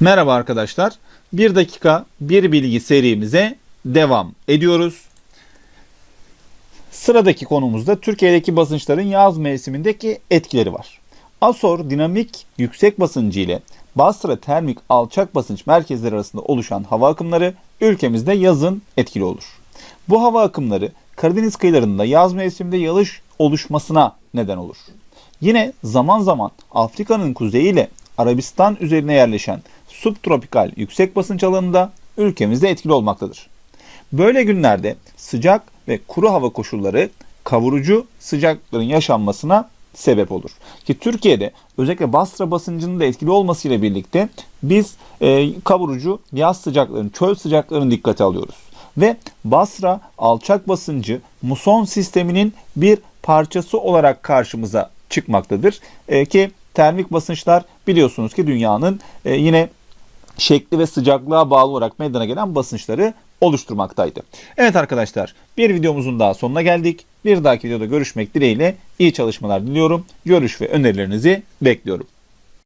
Merhaba arkadaşlar. 1 dakika 1 bilgi serimize devam ediyoruz. Sıradaki konumuzda Türkiye'deki basınçların yaz mevsimindeki etkileri var. Asor dinamik yüksek basıncı ile Basra termik alçak basınç merkezleri arasında oluşan hava akımları ülkemizde yazın etkili olur. Bu hava akımları Karadeniz kıyılarında yaz mevsiminde yağış oluşmasına neden olur. Yine zaman zaman Afrika'nın kuzeyi ile Arabistan üzerine yerleşen subtropikal yüksek basınç alanında ülkemizde etkili olmaktadır. Böyle günlerde sıcak ve kuru hava koşulları kavurucu sıcaklıkların yaşanmasına sebep olur. Ki Türkiye'de özellikle Basra basıncının da etkili olmasıyla birlikte biz e, kavurucu yaz sıcaklarının, çöl sıcaklarını dikkate alıyoruz. Ve Basra alçak basıncı muson sisteminin bir parçası olarak karşımıza çıkmaktadır. E, ki termik basınçlar biliyorsunuz ki dünyanın e, yine şekli ve sıcaklığa bağlı olarak meydana gelen basınçları oluşturmaktaydı. Evet arkadaşlar bir videomuzun daha sonuna geldik. Bir dahaki videoda görüşmek dileğiyle iyi çalışmalar diliyorum. Görüş ve önerilerinizi bekliyorum.